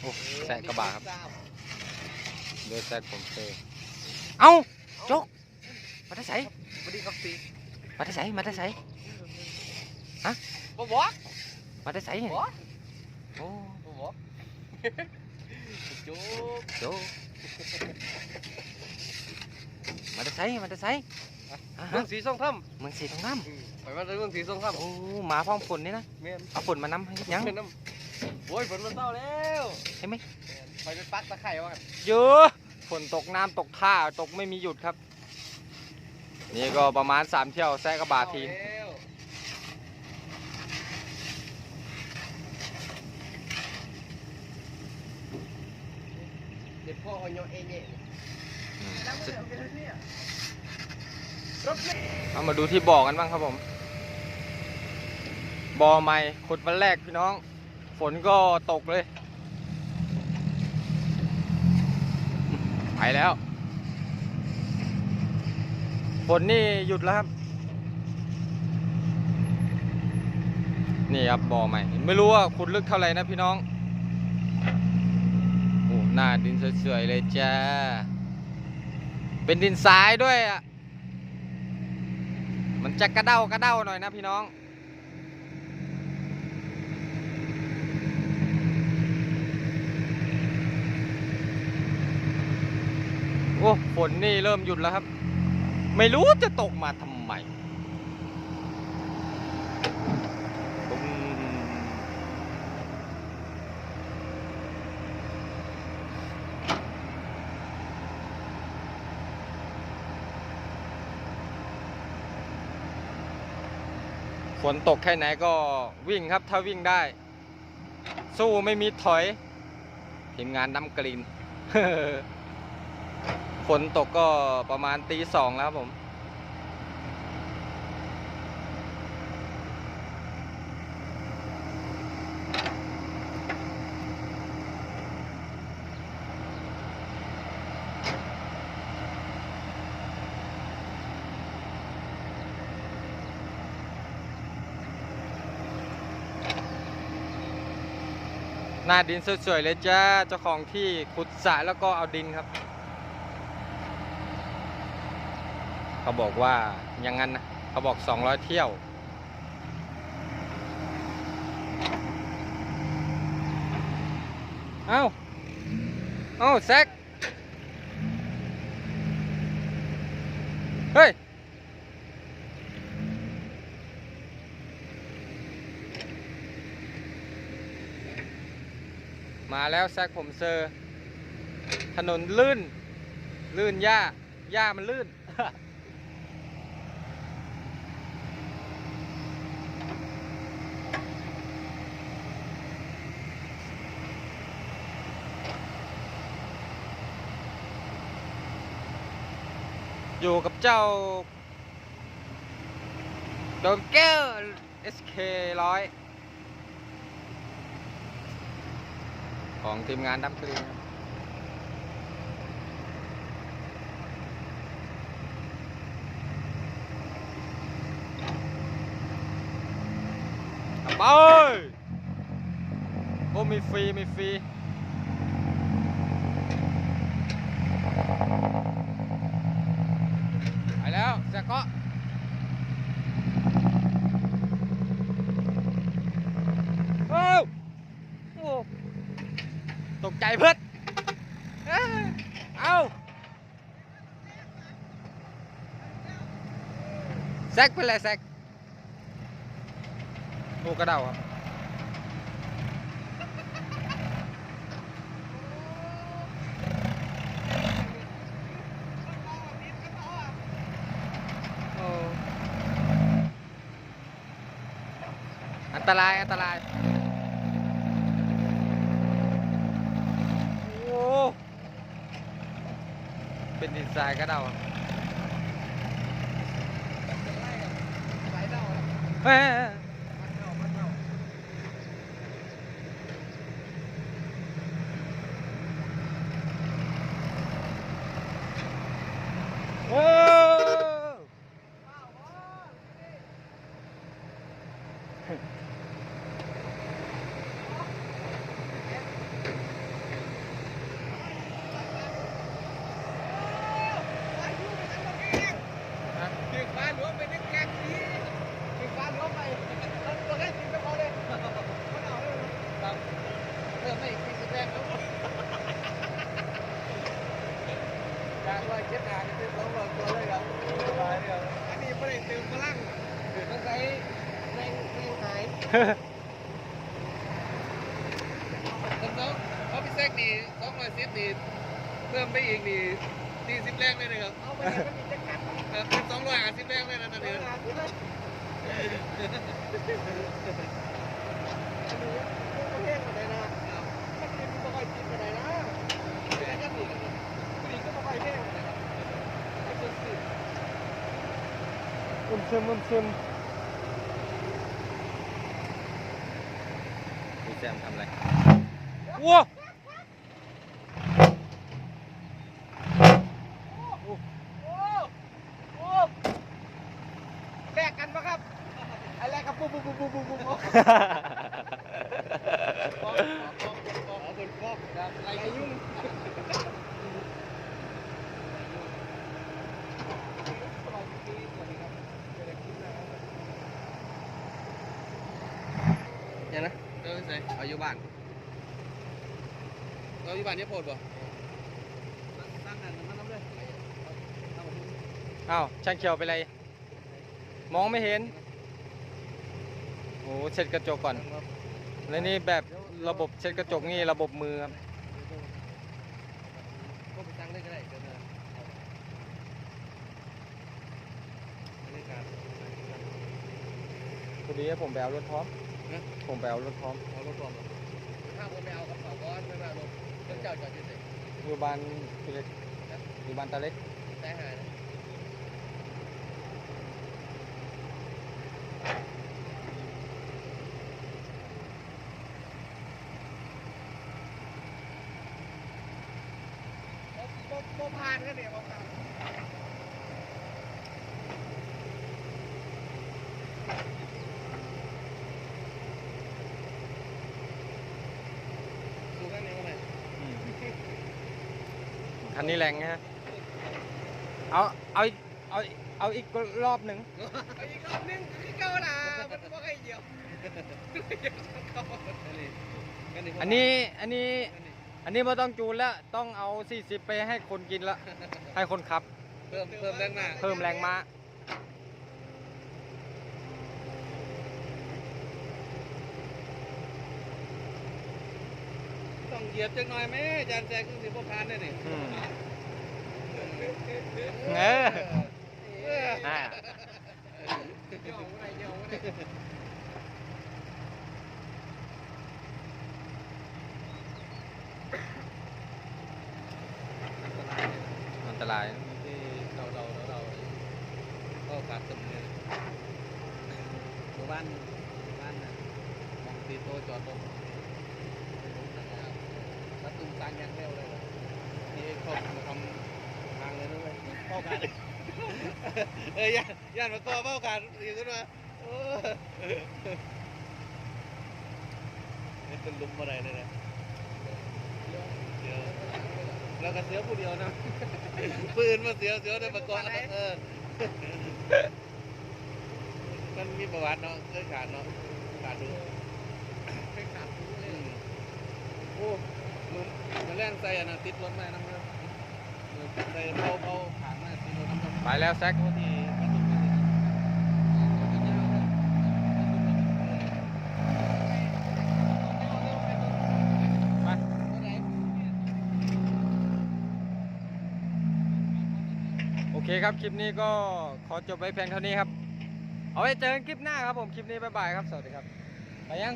โอ้แซะกระบะครับโดยแซกผมเซเอ้าโจกมาได้ใส่สวัสดีครับสีมาได้ใส่มาได้ใส่บ่บอกมาได้ใส่บ่บอกโอ้บ่บอกจุ๊บโจกมาได้ใส่มาได้ใส่อะเมืฮะองสีทรงถ้เมืองสีทองคำไปมาเมืองสีทรงำถ้ำโอ้หมาพ้องฝนนี่นะแม่นเอาฝนมานำให้เฮ็ดหยังแม่นน้ำ โอ้ยฝนมันเศร้าแล้วเห็นไหมไปเป็นปักตะไคร่ว่ากันเยอะฝนตกน้ำตกท่าตกไม่มีหยุดครับ นี่ก็ประมาณสามเที่ยวแซะกระบะทีนเศร้าแล้วเด็ดพ่อเอาโยเอเย่อืมรถเมล์เอามาดูที่บ่อกันบ้างครับผมบ่อใหม่ขุดวันแรกพี่น้อง ฝนก็ตกเลย ไปแล้ว ฝนนี่หยุดแล้วครับ นี่ครับบ่อใหม่ ไม่รู้ว่าขุดลึกเท่าไหร่นะพี่น้อง โอ้หน้าดินสวยๆเลยจ้า เป็นดินทรายด้วยอะ มันจะกระเด้ากระเด้าหน่อยนะพี่น้อง โอ้ฝ นนี่เริ่มหยุดแล้วครับ ไม่รู้จะตกมาทำไมฝนตกแค่ไหนก็วิ่งครับ ถ้าวิ่งได้ สู้ไม่มีถอยทีมงานน้ำกรีน ฝนตกก็ประมาณตีสองแล้วครับผมหน้าดินสวยๆเลยจ้าเจ้าของที่ขุดสระแล้วก็เอาดินครับ เขาบอกว่าอย่างนั้นนะเขาบอก 200 เที่ยว เอ้าเอ้าแซกเฮ้ย มาแล้วแซกผมเซอร์ ถนนลื่น ลื่นหญ้าหญ้ามันลื่น อยู่กับเจ้าโดนแก้ว SK ร้อยของทีมงานดับกรีนไปโอ้มีฟรี มีฟรี ไป แล้วเสียเกาะโอ้วโอ้ตกใจเพิ่นเอ้ยเอาแซกเป็นไรแซกโอ้กระเดาครับโอ้อัน ตรายอันตราย โอ้ เป็นดินทรายกระเดาไหลเดาครับเฮ้ย มันเดามันเดา โอ้ แรงแล้วการลอยเจ็ดหาจะเป็นสองร้อยตัวเลยครับสบายเลยครับอันนี้ไม่ได้เติมพลังต้องใช้แรงแรงหายต้นสอง เขาพิเศษนี่สองร้อยสิบนี่เพิ่มไปอีกนี่สี่สิบแรงเลยนะครับเอาไปมันมีจะกัดเป็นสองร้อยห้าสิบแรงเลยนะตอนนี้ ซึมอึมซึมพี่แซมทำอะไรว้าแลกกันปะครับอะไรครับปุ๊บปุ๊บปุ๊บปุ๊บปุ๊บปุ๊บบอกบอกบอกบอกเป็นบอกครับไรยุ่งยังนะเออใส่เอาอยู่บ้าน เอาอยู่บ้านเนี่ยโพดบ่ตั้งกันมันน้ำเลยอ้าวช่างเขียวเป็นไร มองไม่เห็นโอ้เช็ดกระจกก่อนและนี่แบบระบบเช็ดกระจกนี่ระบบมือครับก็ไปตั้งเลยก็ได้เดี๋ยวนะบรรยากาศพอดีผมไปเอารถพร้อมผมไปเอารถพร้อมเอารถรวมถ้าผมไม่เอากระเป๋าก้อนไม่เอาร ถรถเจ้าจอดอยู่ไหนอยู่บ้านพี่เล็กอยู่บ้านตาเล็กแต่หายนะโมพานก็เนี่ยโมพานดูกันเนี่ยว่าไง อืม คันนี้แรงนะฮะ เอา เอาอีกเอาอีกเอาอีกรอบหนึ่งเอาอีกรอบนึงคือเก่าล่ะมันบ่เคยเหยียบเหยียบเก่าอันนี้อันนี้อันนี้ไม่ต้องจูนแล้วต้องเอา 40 ไปให้คนกินละให้คนขับ เพิ่มเพิ่มแรงหน้าเพิ่มแรงม้า ต้อง เหยียบจังหน่อยไหมยานแจกขึ้นสิบ่ผ่านได้นี่อืมเออเอออ่าเดี๋ยวอะไรเดี๋ยวอะไรอันตรายที่เราเราเราเราก็ขาดตำเนินหมู่บ้านหมู่บ้านน่ะมองตีโตจอดตรงแล้วตุ้มตางยังเร็วเลยนะที่เขามาทำทางเลยนะเว้ยเป้าการเอ้ยย่านย่านมาก่อเป้าการอยู่ขึ้นมาเออนี่เป็นลุมอะไรเลยนะเดี๋ยวแล้วก็เสียผู้เดียวนะปืนมาเสียเสียวได้ประกอบเออมันมีประวัติเนาะเคยขาดเนาะขาดดูเคยขาดดูเลยโอ้มึงมาแล่นใส่อันนะติดรถมาน้าเผาขางมน้ำเงิน ไปแล้วแซกโอ้ที่โอเคครับ คลิปนี้ก็ขอจบไว้เพียงเท่านี้ครับ เอาไว้เจอกันคลิปหน้าครับผม คลิปนี้บ๊ายบายครับ สวัสดีครับ ไปยัง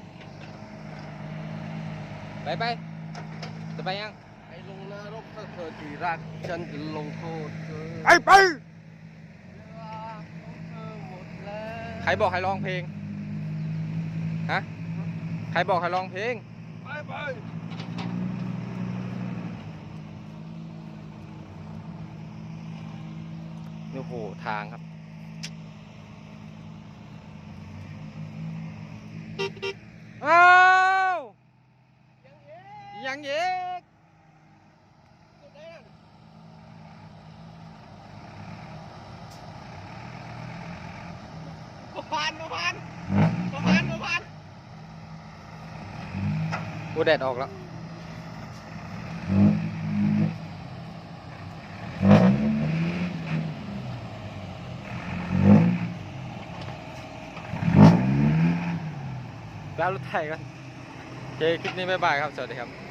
ไปไปจะไปยัง ที่รักฉันจะลงโทษเธอไปไปใครบอกให้ร้องเพลงฮะใครบอกให้ร้องเพลง ไปไปโอ้โห ทางครับ โอ้แดดออกแล้วแล้วรถไทยกันโอเคคลิปนี้บ๊ายบายครับ สวัสดีครับ